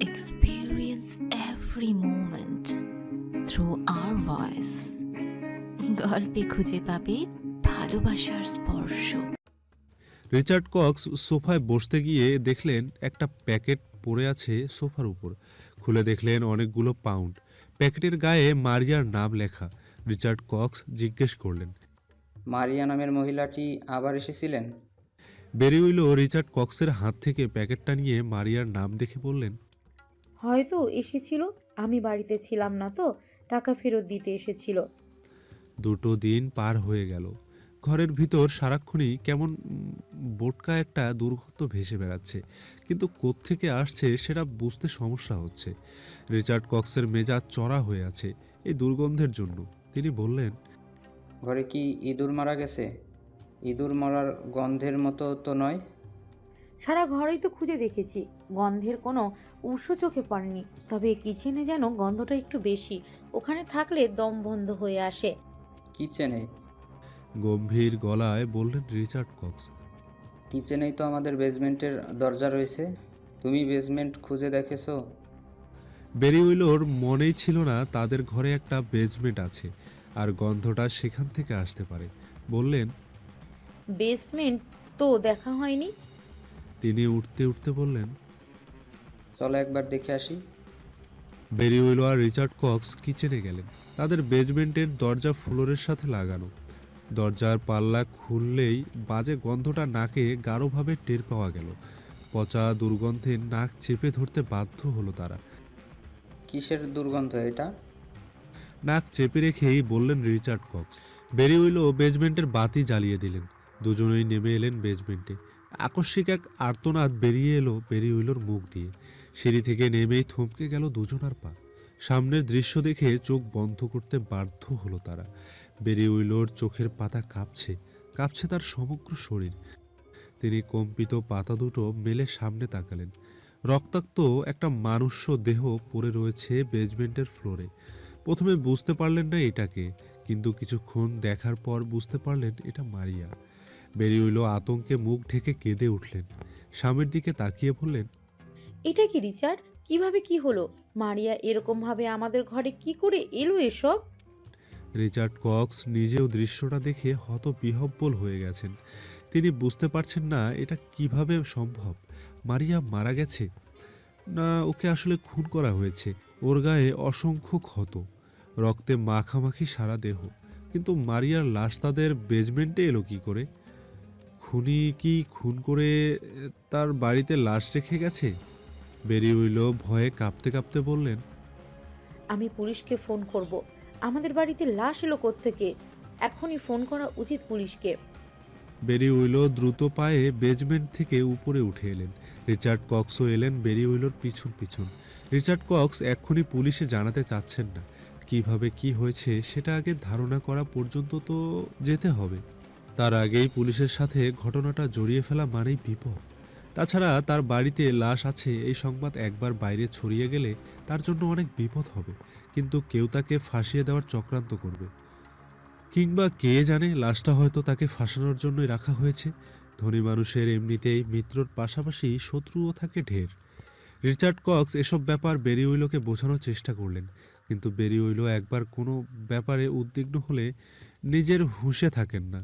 experience every moment through our voice. গল্পে খুঁজে পাবে ভালোবাসার স্পর্শ। রিচার্ড কক্স সোফায় বসতে গিয়ে দেখলেন একটা প্যাকেট পড়ে আছে সোফার উপর। খুলে দেখলেন অনেকগুলো পাউন্ড। প্যাকেটের গায়ে মারিয়ার নাম লেখা। রিচার্ড কক্স জিজ্ঞেস করলেন মারিয়া নামের মহিলাটি আবার এসেছিলেন? বেরিউইলো রিচার্ড কক্সের হাত থেকে প্যাকেটটা নিয়ে মারিয়ার নাম দেখে বললেন হয়তো এসেছিল আমি বাড়িতে ছিলাম না তো টাকা ফেরত দিতে এসেছিল। দুটো দিন পার হয়ে গেল। ঘরের ভিতর সারাক্ষণই কেমন বোটকা একটা দুর্গন্ধ ভেসে বেড়াচ্ছে। কিন্তু কোত্থেকে আসছে সেটা বুঝতে সমস্যা হচ্ছে। রিচার্ড কক্সের মেজাজ চড়া হয়ে আছে এই দুর্গন্ধের জন্য। তিনি বললেন ঘরে কি ইঁদুর মারা গেছে? ইঁদুর মারার গন্ধের মতো তো নয়? সারা ঘরেই তো খুঁজে দেখেছি। গন্ধের কোনো উৎস চোখে পড়েনি। তবে কিচেনে যেন গন্ধটা একটু বেশি। ওখানে থাকলে দম বন্ধ হয়ে আসে। কিচেনে? গম্ভীর গলায় বললেন রিচার্ড কক্স। কিচেনেই তো আমাদের বেসমেন্টের দরজা রয়েছে। তুমি বেসমেন্ট খুঁজে দেখেছ? বেরিউইলোর মনেই ছিল না তাদের ঘরে একটা বেজমেন্ট আছে আর গন্ধটা সেখান থেকে আসতে পারে। বললেন বেসমেন্ট তো দেখা হয়নি। তিনি উঠতে উঠতে বললেন চলো একবার দেখে আসি। বেরিউইলো আর রিচার্ড কক্স কিচেনে গেলেন। তাদের বেজমেন্টের দরজা ফ্লোরের সাথে লাগানো। দরজার পাল্লা খুললেই বাজে গন্ধটা নাকে গাঢ়ভাবে টের পাওয়া গেল। পচা দুর্গন্ধে নাক চেপে ধরতে বাধ্য হলো তারা। কিসের দুর্গন্ধ এটা? নাক চেপে রেখেই বললেন রিচার্ড কক্স। বেরিউইলো বেজমেন্টের বাতি জ্বালিয়ে দিলেন। দুজনেই নেমে এলেন বেজমেন্টে আকস্মিক এক আর্তনাদ বেরিয়ে এলো বেরিউইলোর মুখ দিয়ে। সিঁড়ি থেকে নেমেই থমকে গেল দুজনার পা। সামনের দৃশ্য দেখে চোখ বন্ধ করতে বাধ্য হলো তারা। বেরিউইলোর চোখের পাতা কাঁপছে কাঁপছে তার সমগ্র শরীর। তিনি কম্পিত পাতা দুটো মেলে সামনে তাকালেন। রক্তাক্ত একটা মানুষ্য দেহ পড়ে রয়েছে বেজমেন্টের ফ্লোরে। প্রথমে বুঝতে পারলেন না এটাকে কিন্তু কিছুক্ষণ দেখার পর বুঝতে পারলেন এটা মারিয়া। বেরিউইলো আতঙ্কে মুখ ঢেকে কেঁদে উঠলেন। স্বামীর দিকে তাকিয়ে বললেন এটা কি রিচার্ড? কীভাবে কি হলো? মারিয়া এরকম ভাবে আমাদের ঘরে কি করে এলো এসব? রিচার্ড কক্স নিজেও দৃশ্যটা দেখে হতবিহব্বল হয়ে গেছেন। তিনি বুঝতে পারছেন না এটা কীভাবে সম্ভব? মারিয়া মারা গেছে? না ওকে আসলে খুন করা হয়েছে। ওর গায়ে অসংখ্য ক্ষত। রক্তে মাখামাখি সারা দেহ। কিন্তু মারিয়ার লাশ তাদের বেজমেন্টে এলো কি করে? খুনি কি খুন করে তার বাড়িতে লাশ রেখে গেছে? বেরিউইল ভয়ে কাঁপতে কাঁপতে বললেন আমি পুলিশকে ফোন করব। আমাদের বাড়িতে লাশ এলো থেকে এখনই ফোন করা উচিত পুলিশকে। বেরি উইলো দ্রুত পায়ে বেজমেন্ট থেকে উপরে উঠে এলেন। রিচার্ড কক্সও এলেন বেরি উইলোর পিছন পিছন। রিচার্ড কক্স এক্ষুনি পুলিশে জানাতে চাচ্ছেন না। কীভাবে কি হয়েছে সেটা আগে ধারণা করা পর্যন্ত তো যেতে হবে। তার আগেই পুলিশের সাথে ঘটনাটা জড়িয়ে ফেলা মানেই বিপদ। তাছাড়া তার বাড়িতে লাশ আছে, এই সংবাদ একবার বাইরে ছড়িয়ে গেলে তার জন্য অনেক বিপদ হবে, কিন্তু কেউ তাকে ফাঁসিয়ে দেওয়ার চক্রান্ত করবে। কিংবা কে জানে লাশটা হয়তো তাকে ফাঁসানোর জন্যই রাখা হয়েছে। ধনী মানুষের এমনিতেই মিত্রর পাশাপাশি শত্রুও থাকে ঢের। রিচার্ড কক্স এসব ব্যাপার বেরিউইলোকে বোঝানোর চেষ্টা করলেন, কিন্তু বেরিউইলো একবার কোনো ব্যাপারে উদ্বিগ্ন হলে নিজের হুঁশে থাকেন না।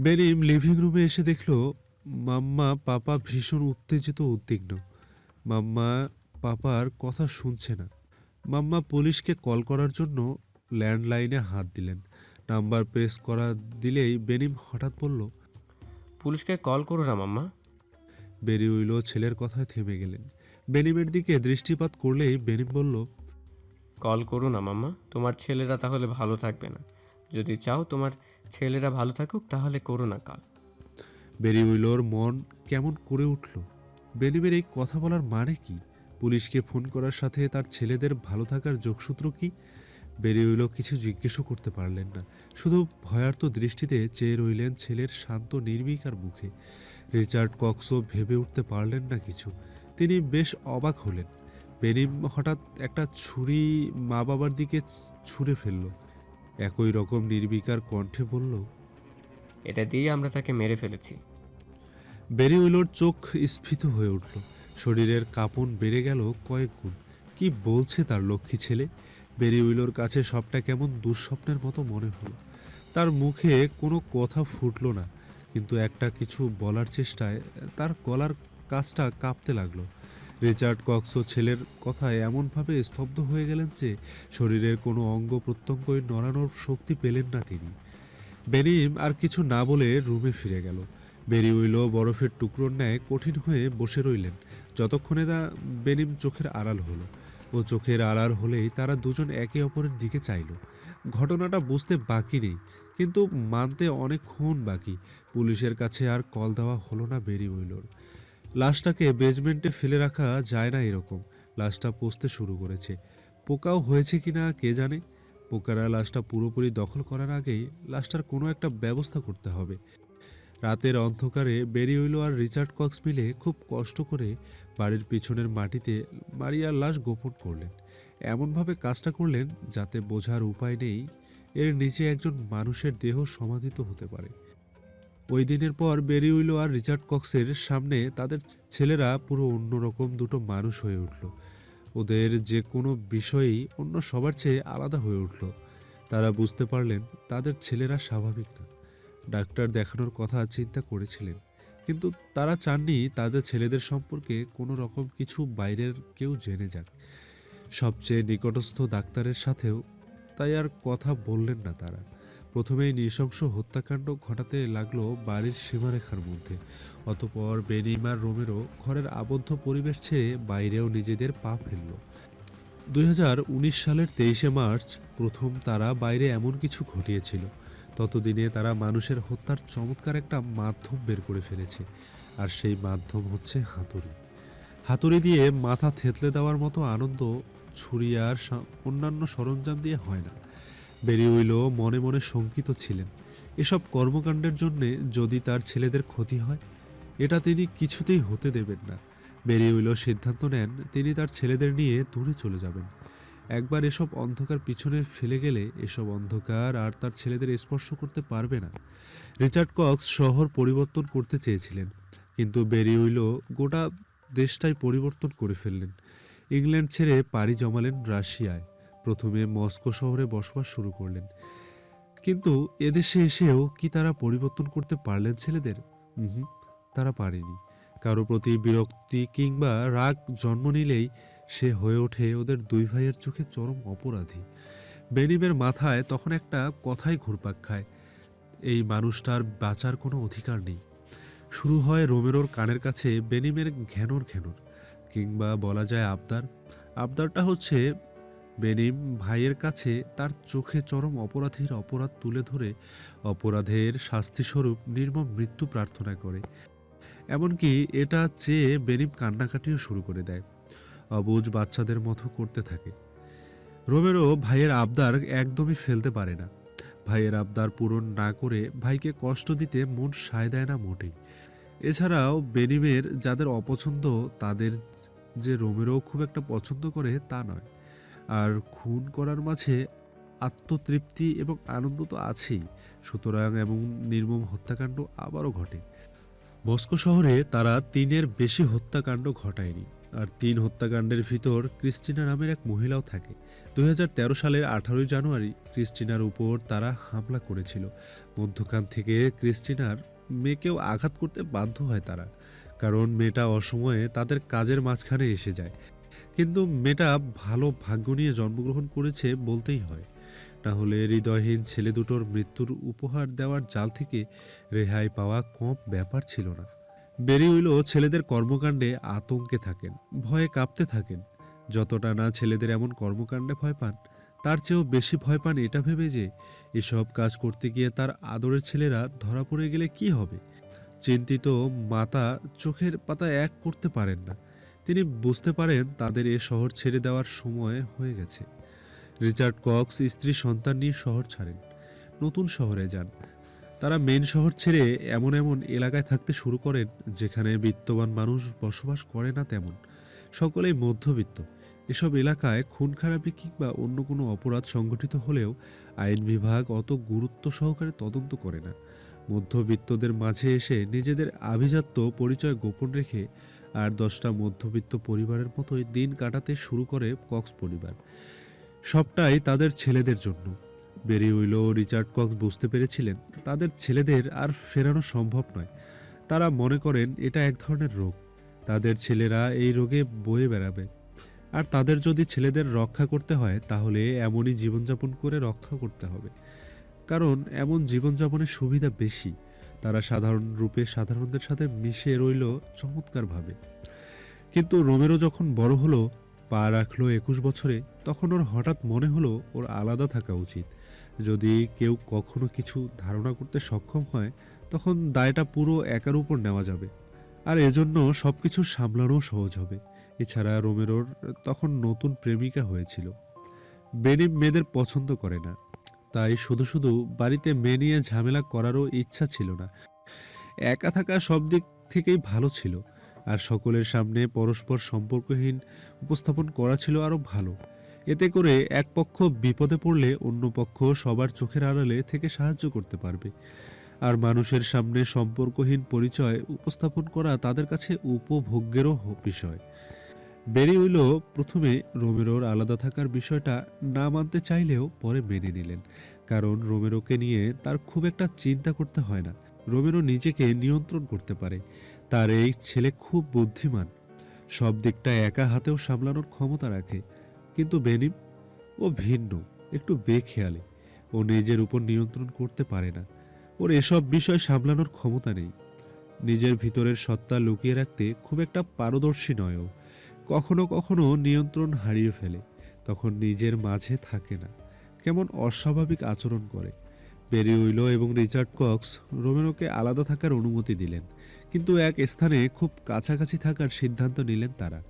বেনিম লিভিং রুমে এসে দেখল মাম্মা পাপা ভীষণ উত্তেজিত উদ্বিগ্ন। মাম্মা পাপার কথা শুনছে না। মাম্মা পুলিশকে কল করার জন্য ল্যান্ডলাইনে হাত দিলেন। নাম্বার প্রেস করা দিলেই বেনিম হঠাৎ বলল পুলিশকে কল করো না মাম্মা। বেরি উইলো ছেলের কথায় থেমে গেলেন। বেনিমের দিকে দৃষ্টিপাত করলেই বেনিম বলল কল করো না মাম্মা। তোমার ছেলেরা তাহলে ভালো থাকবে না। যদি চাও তোমার ছেলেরা ভালো থাকুক, তাহলে করো না কাল বেরিউইলোর মন কেমন করে উঠল? বেনিমের এই কথা বলার মানে কি? পুলিশকে ফোন করার সাথে তার ছেলেদের ভালো থাকার যোগসূত্র কি? বেরি উইলো কিছু জিজ্ঞেসও করতে পারলেন না। শুধু ভয়ার্ত দৃষ্টিতে চেয়ে রইলেন ছেলের শান্ত নির্বিকার মুখে। রিচার্ড কক্সও ভেবে উঠতে পারলেন না কিছু। তিনি বেশ অবাক হলেন। বেনিম হঠাৎ একটা ছুরি মা বাবার দিকে ছুঁড়ে ফেলল। একই রকম নির্বিকার কণ্ঠে বলল এটা দিয়ে আমরা তাকে মেরে ফেলেছি। বেরিউইলোর চোখ স্ফীত হয়ে উঠল। শরীরের কাঁপন বেড়ে গেল কয়েক গুণ। কি বলছে তার লক্ষ্মী ছেলে? বেরি উইলোর কাছে সবটা কেমন দুঃস্বপ্নের মতো মনে হলো। তার মুখে কোনো কথা ফুটলো না কিন্তু একটা কিছু বলার চেষ্টায় তার গলার কাজটা কাঁপতে লাগল। রিচার্ড কক্সও ছেলের কথায় এমনভাবে স্তব্ধ হয়ে গেলেন যে শরীরের কোনো অঙ্গ প্রত্যঙ্গই নড়ানোর শক্তি পেলেন না তিনি। বেনিম আর কিছু না বলে রুমে ফিরে গেল। বেরি উইলো বরফের টুকরোর ন্যায় কঠিন হয়ে বসে রইলেন। যতক্ষণে তা বেনিম চোখের আড়াল হলো ও চোখের আড়াল হলেই তারা দুজন একে অপরের দিকে চাইল। ঘটনাটা বুঝতে বাকি নেই, কিন্তু মানতে অনেকক্ষণ বাকি। পুলিশের কাছে আর কল দেওয়া হলো না বেরি উইলোর লাশটাকে বেজমেন্টে ফেলে রাখা যায় না এরকম। লাশটা পচতে শুরু করেছে। পোকাও হয়েছে কিনা কে জানে? পোকারা লাশটা পুরোপুরি দখল করার আগেই লাশটার কোনো একটা ব্যবস্থা করতে হবে। রাতের অন্ধকারে বেরি উইলো আর রিচার্ড কক্স মিলে খুব কষ্ট করে বাড়ির পিছনের মাটিতে মারিয়ার লাশ গোপন করলেন। এমনভাবে কাজটা করলেন যাতে বোঝার উপায় নেই। এর নিচে একজন মানুষের দেহ সমাধিত হতে পারে। ওই দিনের পর বেরি উইলো আর রিচার্ড কক্সের সামনে তাদের ছেলেরা পুরো অন্যরকম দুটো মানুষ হয়ে উঠল। ওদের যে কোনো বিষয়েই অন্য সবার চেয়ে আলাদা হয়ে উঠল। তারা বুঝতে পারলেন তাদের ছেলেরা স্বাভাবিক না। ডাক্তার দেখানোর কথা চিন্তা করেছিলেন, কিন্তু তারা চাননি তাদের ছেলেদের সম্পর্কে কোনো রকম কিছু বাইরের কেউ জেনে যাক। সবচেয়ে নিকটস্থ ডাক্তারের সাথেও তাই আর কথা বললেন না তারা। প্রথমেই নৃশংস হত্যাকাণ্ড ঘটাতে লাগল বাড়ির সীমারেখার মধ্যে। অতপর বেনিমার রোমেরো ঘরের আবদ্ধ পরিবেশ ছেড়ে বাইরেও নিজেদের পা ফেলল। দুই হাজার উনিশ সালের তেইশে মার্চ প্রথম তারা বাইরে এমন কিছু ঘটিয়েছিল। ততদিনে তারা মানুষের হত্যার চমৎকার একটা মাধ্যম বের করে ফেলেছে, আর সেই মাধ্যম হচ্ছে হাতুড়ি। হাতুড়ি দিয়ে মাথা থেতলে দেওয়ার মতো আনন্দ ছুরি আর অন্যান্য সরঞ্জাম দিয়ে হয় না। বেরি উইলো মনে মনে শঙ্কিত ছিলেন। এসব কর্মকাণ্ডের জন্য যদি তার ছেলেদের ক্ষতি হয়, এটা তিনি কিছুতেই হতে দেবেন না। বেরি উইলো সিদ্ধান্ত নেন, তিনি তার ছেলেদের নিয়ে দূরে চলে যাবেন। একবার এসব অন্ধকার পিছনে ফেলে গেলে এসব অন্ধকার আর তার ছেলেদের স্পর্শ করতে পারবে না। রিচার্ড কক্স শহর পরিবর্তন করতে চেয়েছিলেন, কিন্তু বেরি উইলো গোটা দেশটাই পরিবর্তন করে ফেললেন। ইংল্যান্ড ছেড়ে পাড়ি জমালেন রাশিয়ায়। প্রথমে মস্কো শহরে বসবাস শুরু করলেন। কিন্তু এদেশে এসেও কি তারা পরিবর্তন করতে পারলেন ছেলেদের? হুম তারা পারেনি। কারও প্রতি বিরক্তি কিংবা রাগ জন্ম নিলেই সে হয়ে ওঠে ওদের দুই ভাইয়ের চোখে চরম অপরাধী। বেনিমের মাথায় তখন একটা কথাই ঘুরপাক খায়, এই মানুষটার বাঁচার কোনো অধিকার নেই। শুরু হয় রোমেরোর কানের কাছে বেনিমের ঘ্যানোর ঘ্যানোর, কিংবা বলা যায় আবদার। আবদারটা হচ্ছে বেনিম ভাইয়ের কাছে তার চোখে চরম অপরাধীর অপরাধ তুলে ধরে, অপরাধের শাস্তিস্বরূপ নির্মম মৃত্যু প্রার্থনা করে। এমনকি এটা চেয়ে বেনিম কান্নাকাটিও শুরু করে দেয়। অবুজ বাচ্চাদের মতো করতে থাকে। রোমেরো ভাইয়ের আবদার একদমই ফেলতে পারে না। ভাইয়ের আবদার পূরণ না করে ভাইকে কষ্ট দিতে মন সায় দেয় না মোটেই। এছাড়াও বেনিমের যাদের অপছন্দ, তাদের যে রোমেরো খুব একটা পছন্দ করে তা নয়। আর খুন করার মাঝে আত্মতৃপ্তি এবং আনন্দ তো আছেই। সুতরাং এমন নির্মম হত্যাকাণ্ড আবারও ঘটে। মস্কো শহরে তারা তিনের বেশি হত্যাকাণ্ড ঘটায়নি। আর তিন হত্যাকাণ্ডের ভিতর ক্রিস্টিনা নামের এক মহিলাও থাকে। দুই হাজার তেরো সালের আঠারোই জানুয়ারি ক্রিস্টিনার উপর তারা হামলা করেছিল। মধ্যখান থেকে ক্রিস্টিনার মেয়েকেও আঘাত করতে বাধ্য হয় তারা। কারণ মেয়েটা অসময়ে তাদের কাজের মাঝখানে এসে যায়। কিন্তু মেয়েটা ভালো ভাগ্য নিয়ে জন্মগ্রহণ করেছে বলতেই হয়। না হলে হৃদয়হীন ছেলে দুটোর মৃত্যুর উপহার দেওয়ার জাল থেকে রেহাই পাওয়া কম ব্যাপার ছিল না। বেরি উইলো ছেলেদের কর্মকাণ্ডে আতঙ্কে থাকেন, ভয়ে কাঁপতে থাকেন। যতটা না ছেলেদের এমন কর্মকাণ্ডে ভয় পান, তার চেয়েও বেশি ভয় পান এটা ভেবে যে এসব কাজ করতে গিয়ে তার আদরের ছেলেরা ধরা পড়ে গেলে কি হবে? চিন্তিত মাতা চোখের পাতা এক করতে পারেন না। তিনি বুঝতে পারেন তাদের এ শহর ছেড়ে দেওয়ার সময় হয়ে গেছে। রিচার্ড কক্স স্ত্রী সন্তান নিয়ে শহর ছাড়েন, নতুন শহরে যান। তারা মেন শহর ছেড়ে এমন এমন এলাকায় থাকতে শুরু করেন, যেখানে বিত্তবান মানুষ বসবাস করে না তেমন। সকলেই মধ্যবিত্ত। এসব এলাকায় খুন খারাপি কিংবা অন্য কোনো অপরাধ সংঘটিত হলেও আইন বিভাগ অত গুরুত্ব সহকারে তদন্ত করে না। মধ্যবিত্তদের মাঝে এসে নিজেদের আভিজাত্য পরিচয় গোপন রেখে আর দশটা মধ্যবিত্ত পরিবারের মতোই দিন কাটাতে শুরু করে কক্স পরিবার। সবটাই তাদের ছেলেদের জন্য। বেরি উইলো, রিচার্ড কক্স বুঝতে পেরেছিলেন, তাদের ছেলেদের আর ফেরানো সম্ভব নয়। তারা মনে করেন, এটা এক ধরনের রোগ। তাদের ছেলেরা এই রোগে বয়ে বেড়াবে। আর তাদের যদি ছেলেদের রক্ষা করতে হয়, তাহলে এমনই জীবনযাপন করে রক্ষা করতে হবে। কারণ, এমন জীবনযাপনের সুবিধা বেশি। তারা সাধারণ রূপে সাধারণদের সাথে মিশে রইল চমৎকারভাবে। কিন্তু রোমেরো যখন বড় হলো, পা রাখল একুশ বছরে, তখন ওর হঠাৎ মনে হলো ওর আলাদা থাকা উচিত। যদি কেউ কখনো কিছু ধারণা করতে সক্ষম হয়, তখন দায়টা পুরো একার উপর নেওয়া যাবে। আর এজন্য সব কিছু সামলানোও সহজ হবে। এছাড়া রোমেরোর তখন নতুন প্রেমিকা হয়েছিল। বেনি মেয়েদের পছন্দ করে না। তাই শুধু শুধু বাড়িতে মেয়ে নিয়ে ঝামেলা করারও ইচ্ছা ছিল না। একা থাকা সব দিক থেকেই ভালো ছিল, আর সকলের সামনে পরস্পর সম্পর্কহীন উপস্থাপন করা ছিল আরও ভালো। এতে করে এক পক্ষ বিপদে পড়লে অন্য পক্ষ সবার চোখের আড়ালে থেকে সাহায্য করতে পারবে। আর মানুষের সামনে সম্পর্কহীন পরিচয় উপস্থাপন করা তাদের কাছে উপভোগ্যেরও বিষয়। বেরি উইলো প্রথমে রোমেরোর আলাদা থাকার বিষয়টা না মানতে চাইলেও পরে মেনে নিলেন। কারণ রোমেরোকে নিয়ে তার খুব একটা চিন্তা করতে হয় না। রোমেরো নিজেকে নিয়ন্ত্রণ করতে পারে। তার এই ছেলে খুব বুদ্ধিমান। সব দিকটা একা হাতেও সামলানোর ক্ষমতা রাখে। কিন্তু বেনিম, ও ভিন্ন, একটু বেখেয়ালি। ও নিজের উপর নিয়ন্ত্রণ করতে পারে না। ওর এসব বিষয় সামলানোর ক্ষমতা নেই। নিজের ভিতরের সত্তা লুকিয়ে রাখতে খুব একটা পারদর্শী নয় ও। কখনো কখনো নিয়ন্ত্রণ হারিয়ে ফেলে, তখন নিজের মাঝে থাকে না। কেমন অস্বাভাবিক আচরণ করে। বেরি উইলো এবং রিচার্ড কক্স রোমেনোকে আলাদা থাকার অনুমতি দিলেন, কিন্তু এক স্থানে খুব কাছাকাছি থাকার সিদ্ধান্ত নিলেন তারা,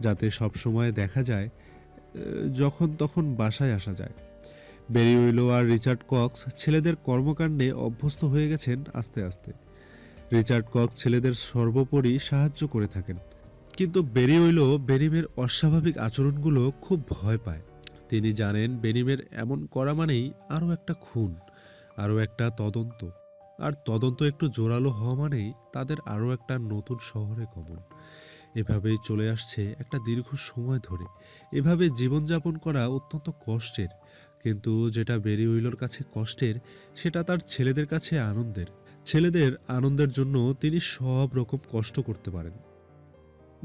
যাতে সবসময় দেখা যায়, যখন তখন বাসায় আসা যায়। বেরি উইলো আর রিচার্ড কক্স ছেলেদের কর্মকাণ্ডে অভ্যস্ত হয়ে গেছেন আস্তে আস্তে। রিচার্ড কক্স ছেলেদের সর্বোপরি সাহায্য করে থাকেন। কিন্তু বেরি উইলো বেনিমের অস্বাভাবিক আচরণগুলো খুব ভয় পায়। তিনি জানেন বেনিমের এমন করা মানেই আরও একটা খুন, আরও একটা তদন্ত। আর তদন্ত একটু জোরালো হওয়া মানেই তাদের আরও একটা নতুন শহরে গমন। এভাবেই চলে আসছে একটা দীর্ঘ সময় ধরে। এভাবে জীবনযাপন করা অত্যন্ত কষ্টের। কিন্তু যেটা বেরি উইলোর কাছে কষ্টের, সেটা তার ছেলেদের কাছে আনন্দের। ছেলেদের আনন্দের জন্য তিনি সব রকম কষ্ট করতে পারেন।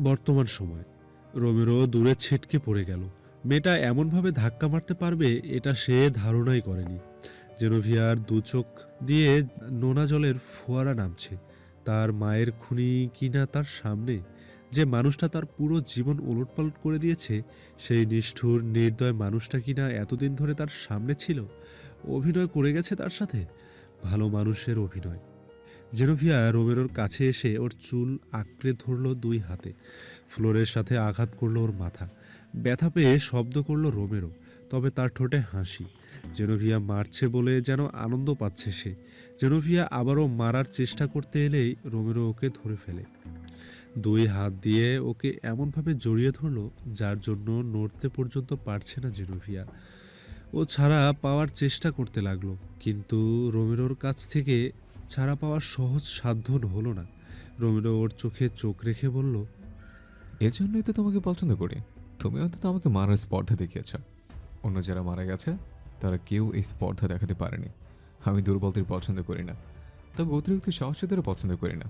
বর্তমান সময়। রোমেরো দূরে ছিটকে পড়ে গেল। মেয়েটা এমনভাবে ধাক্কা মারতে পারবে, এটা সে ধারণাই করেনি। জেনোভিয়ার দু চোখ দিয়ে নোনা জলের ফোয়ারা নামছে। তার মায়ের খুনি কিনা তার সামনে? যে মানুষটা তার পুরো জীবন ওলটপালট করে দিয়েছে, সেই নিষ্ঠুর, নির্দয় মানুষটা কিনা এতদিন ধরে তার সামনে ছিল? অভিনয় করে গেছে তার সাথে? ভালো মানুষের অভিনয়। জেনোভিয়া রোমেরোর কাছে এসে ওর চুল আঁকড়ে ধরলো দুই হাতে। ফ্লোরের সাথে আঘাত করল ওর মাথা। ব্যথা পেয়ে শব্দ করল রোমেরো, তবে তার ঠোঁটে হাসি। জেনোভিয়া মারছে বলে যেন আনন্দ পাচ্ছে সে। জেনোভিয়া আবারও মারার চেষ্টা করতে এলেই রোমেরো ওকে ধরে ফেলে। দুই হাত দিয়ে ওকে এমনভাবে জড়িয়ে ধরলো যার জন্য নড়তে পর্যন্ত পারছে না জেনোভিয়া ও ছাড়া পাওয়ার চেষ্টা করতে লাগল, কিন্তু রোমেরোর কাছ থেকে ছাড়া পাওয়ার সহজ সাধ্য হলো না। রোমেরো ওর চোখে চোখ রেখে বলল এজন্যই তো তোমাকে পছন্দ করি। তুমি অন্তত আমাকে মারার স্পর্ধা দেখিয়েছ। অন্য যারা মারা গেছে তারা কেউ এই স্পর্ধা দেখাতে পারেনি। আমি দুর্বলদের পছন্দ করি না তবে অতিরিক্ত সাহসীদেরও পছন্দ করি না।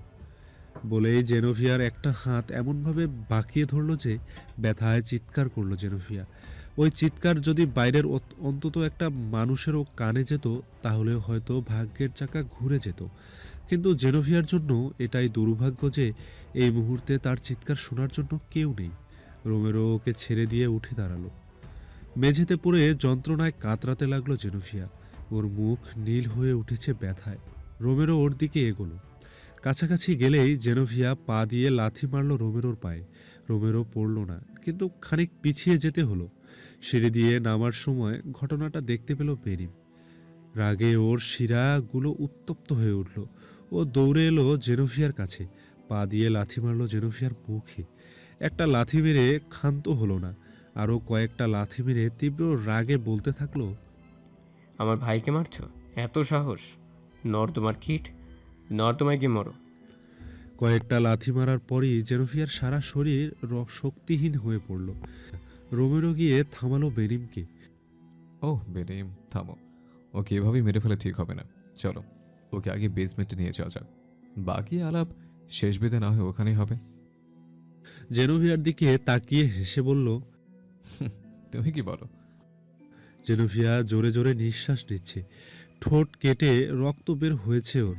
বলেই জেনোভিয়ার একটা হাত এমনভাবে বাঁকিয়ে ধরলো যে ব্যথায় চিৎকার করল জেনোভিয়া। ওই চিৎকার যদি বাইরের অন্তত একটা মানুষেরও কানে যেত, তাহলে হয়তো ভাগ্যের চাকা ঘুরে যেত। কিন্তু জেনোভিয়ার জন্য এটাই দুর্ভাগ্য যে এই মুহূর্তে তার চিৎকার শোনার জন্য কেউ নেই। রোমেরো ওকে ছেড়ে দিয়ে উঠে দাঁড়াল। মেঝেতে পড়ে যন্ত্রণায় কাতরাতে লাগল জেনোভিয়া। ওর মুখ নীল হয়ে উঠেছে ব্যথায়। রোমেরো ওর দিকে এগোলো। কাছাকাছি গেলেই জেনোভিয়া পা দিয়ে লাথি মারল রোমেরোর পায়ে। রোমেরো পড়ল না, কিন্তু খানিক পিছিয়ে যেতে হলো। সিঁড়ি দিয়ে নামার সময় ঘটনাটা দেখতে পেল বেরিম রাগে ওর শিরাগুলো উত্তপ্ত হয়ে উঠল। ও দৌড়ে এলো জেনোভিয়ার কাছে। পা দিয়ে লাথি মারল জেনোভিয়ার মুখে। একটা লাথি মেরে ক্ষান্ত হলো না। আরও কয়েকটা লাথি মেরে তীব্র রাগে বলতে থাকল আমার ভাইকে মারছো? এত সাহস? নর্দমার কিট? নর্দমায় গিয়ে মরো। কয়েকটা লাথি মারার পরই জেনোভিয়ার সারা শরীর শক্তিহীন হয়ে পড়ল। রোমেরো গিয়ে থামালো বেনিমকে ও বেনিম থামো। ওকে এভাবেই মেরে ফেলে ঠিক হবে না। চলো ওকে আগে বেসমেন্টে নিয়ে যাওয়া যাক। বাকি আলাপ শেষ বেদে না হয় ওখানেই হবে। জেনোভিয়ার দিকে তাকিয়ে হেসে বলল তুমি কি বলো? জেনোভিয়া জোরে জোরে নিঃশ্বাস নিচ্ছে। ঠোঁট কেটে রক্ত বের হয়েছে ওর।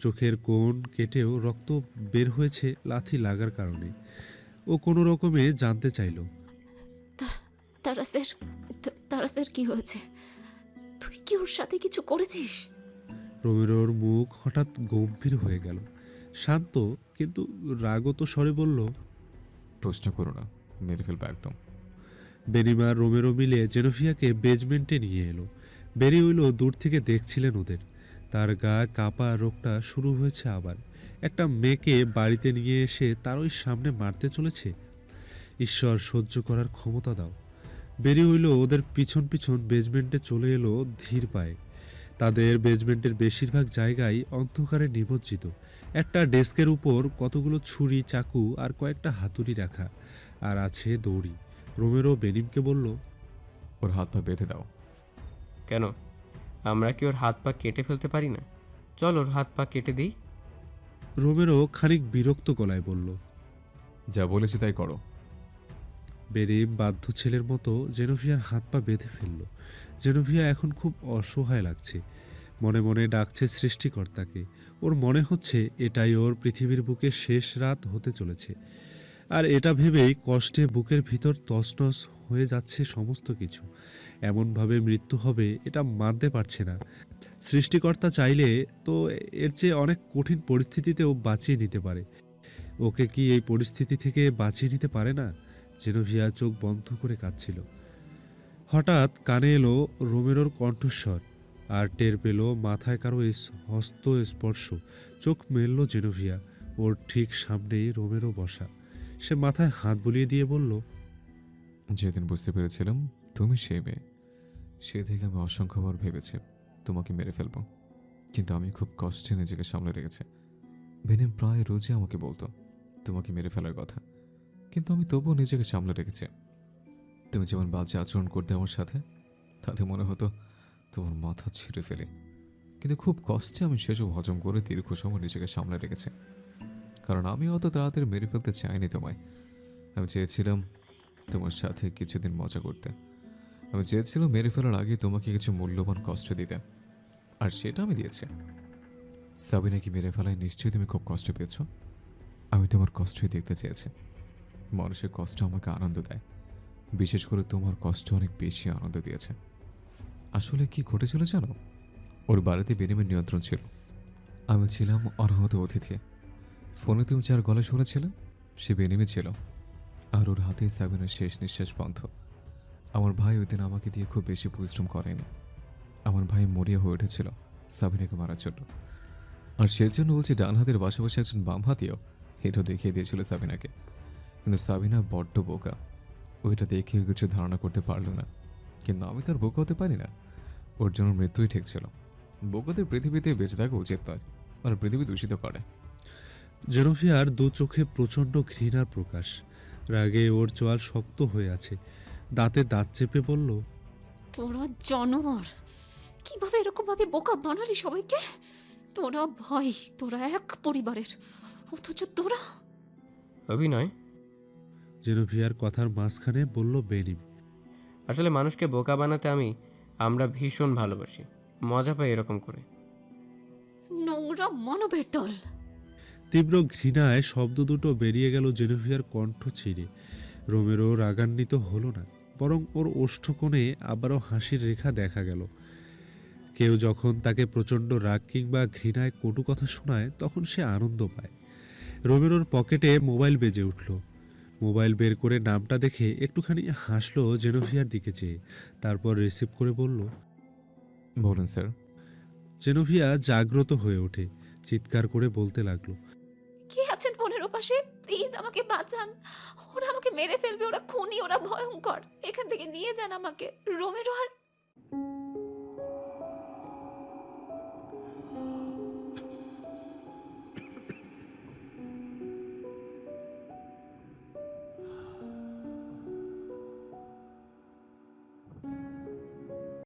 চোখের কোণ কেটেও রক্ত বের হয়েছে লাথি লাগার কারণে। ও কোনো রকমে জানতে চাইল। তারা স্যার তা- তারা স্যার কি হয়েছে? তুই কি ওর সাথে কিছু করেছিস? রোমেরোর মুখ হঠাৎ গম্ভীর হয়ে গেল। শান্ত কিন্তু রাগত স্বরে বলল প্রশ্ন করো না মেরে ফেলব একদম। বেনিমা রোমেরো মিলে জেনোভিয়াকে বেজমেন্টে নিয়ে এলো। বেরিয়ে দূর থেকে দেখছিলেন ওদের। তার গা কাপা রোগটা শুরু হয়েছে আবার। একটা মেয়েকে বাড়িতে নিয়ে এসে তার ওই সামনে মারতে চলেছে। ঈশ্বর সহ্য করার ক্ষমতা দাও। বেরিয়ে হইল ওদের পিছন পিছন বেজমেন্টে চলে এলো ধীর পায়ে। তাদের বেজমেন্টের বেশিরভাগ জায়গায় অন্ধকারে নিমজ্জিত। একটা ডেস্কের উপর কতগুলো ছুরি চাকু আর কয়েকটা হাতুড়ি রাখা আর আছে দড়ি। রোমেরো বেনিমকে বলল ওর হাত পা বেঁধে দাও। কেন? আমরা কি ওর হাত পা কেটে ফেলতে পারি না? চল ওর হাত পা কেটে দিই। রোমেরো খানিক বিরক্ত গলায় বলল যা বলেছি তাই করো। বেনিম বাধ্য ছেলের মতো জেনোভিয়ার হাত পা বেঁধে ফেলল। জেনোভিয়া এখন খুব অসহায় লাগছে। মনে মনে ডাকছে সৃষ্টিকর্তাকে। ওর মনে হচ্ছে এটাই ওর পৃথিবীর বুকে শেষ রাত হতে চলেছে। আর এটা ভেবেই কষ্টে বুকের ভিতর তছনছ হয়ে যাচ্ছে সমস্ত কিছু। এমনভাবে মৃত্যু হবে এটা মানতে পারছে না। সৃষ্টিকর্তা চাইলে তো এর চেয়ে অনেক কঠিন পরিস্থিতিতেও বাঁচিয়ে নিতে পারে। ওকে কি এই পরিস্থিতি থেকে বাঁচিয়ে নিতে পারে না? জেনোভিয়া চোখ বন্ধ করে কাঁদছিল। হঠাৎ কানে এলো রোমেরোর কণ্ঠস্বর আর টের পেল মাথায় কারও হস্ত স্পর্শ। চোখ মেলল জেনোভিয়া। ওর ঠিক সামনেই রোমেরো বসা। সে মাথায় হাত বুলিয়ে দিয়ে বলল, যেদিন বুঝতে পেরেছিলাম তুমি সে মেয়ে। সে থেকে আমি অসংখ্যবার ভেবেছি তোমাকে মেরে ফেলব। কিন্তু আমি খুব কষ্টে নিজেকে সামলে রেখেছি। বেনিম প্রায় রোজই আমাকে বলতো, তোমাকে মেরে ফেলার কথা। কিন্তু আমি তবুও নিজেকে সামলে রেখেছি। তুমি যেমন বাজে আচরণ করতে আমার সাথে, তাতে মনে হতো তোমার মাথা ছিঁড়ে ফেলে। কিন্তু খুব কষ্টে আমি সেসব হজম করে দীর্ঘ সময় নিজেকে সামলে রেখেছি। কারণ আমি অত তাড়াতাড়ি মেরে ফেলতে চাইনি তোমায়। আমি চেয়েছিলাম তোমার সাথে কিছুদিন মজা করতে। আমি চেয়েছিলাম মেরে ফেলার আগে তোমাকে কিছু মূল্যবান কষ্ট দিতে। আর সেটা আমি দিয়েছি। সাবিনাকে মেরে ফেলায় নিশ্চয়ই তুমি খুব কষ্ট পেয়েছ। আমি তোমার কষ্টই দেখতে চেয়েছি। মানুষের কষ্ট আমাকে আনন্দ দেয়। বিশেষ করে তোমার কষ্ট অনেক বেশি আনন্দ দিয়েছে। আসলে কি ঘটেছিল জানো? ওর বাড়িতে বেনিমের নিয়ন্ত্রণ ছিল। আমি ছিলাম অনাহত অতিথি। ফোনে তুমি যার গলায় শুনেছিলে, সে বেনিমে ছিল। আর ওর হাতে সাবিনার শেষ নিঃশ্বাস বন্ধ। আমার ভাই ওই দিন আমাকে দিয়ে খুব বেশি পরিশ্রম করেনি। আমার ভাই মরিয়া হয়ে উঠেছিল সাবিনাকে মারার জন্য। আর সেজন্য বলছি ডান হাতের পাশাপাশি একজন বাম হাতিও এটাও দেখিয়ে দিয়েছিল সাবিনাকে। কিন্তু সাবিনা বড্ড বোকা। ওইটা দেখে কিছু ধারণা করতে পারল না। কিন্তু আমি তো আর বোকা হতে পারি না। ওর জন্য মৃত্যুই ঠিক ছিল। বোকাদের পৃথিবীতে বেঁচে থাকা উচিত নয় আর পৃথিবী দূষিত করে। জেনোভিয়ার দু চোখে প্রচণ্ড ঘৃণার প্রকাশ। রাগে ওর চোয়াল শক্ত হয়ে আছে। দাঁতে দাঁত চেপে বলল তোরা জানোয়ার কীভাবে এরকম ভাবে বোকা বানালি সবাইকে? তোরা ভাই তোরা এক পরিবারের। অথচ তোরা অভিনয় জেনোভিয়ার কথার মাঝখানে বলল বেনিম আসলে মানুষকে বোকা বানাতে আমি আমরা ভীষণ ভালোবাসি। মজা পাই এরকম করে। নোংরা মানবের দল। তীব্র ঘৃণায় শব্দ দুটো বেরিয়ে গেল জেনোভিয়ার কণ্ঠ ছিঁড়ে। রোমেরো রাগান্বিত হলো না বরং ওর ওষ্ঠকোণে আবারও হাসির রেখা দেখা গেল। কেউ যখন তাকে প্রচণ্ড রাগ কিংবা ঘৃণায় কটু কথা শোনায় তখন সে আনন্দ পায়। রোমেরোর পকেটে মোবাইল বেজে উঠল। মোবাইল বের করে নামটা দেখে একটুখানি হাসলো জেনোভিয়ার দিকে চেয়ে। তারপর রিসিভ করে বলল বলুন স্যার। জেনোভিয়া জাগ্রত হয়ে ওঠে চিৎকার করে বলতে লাগল কে আছেন ফোনের ওপাশে? প্লিজ আমাকে বাঁচান। ওরা আমাকে মেরে ফেলবে ওরা খুনি ওরা ভয়ঙ্কর। এখান থেকে নিয়ে যান আমাকে। রোমেরো আর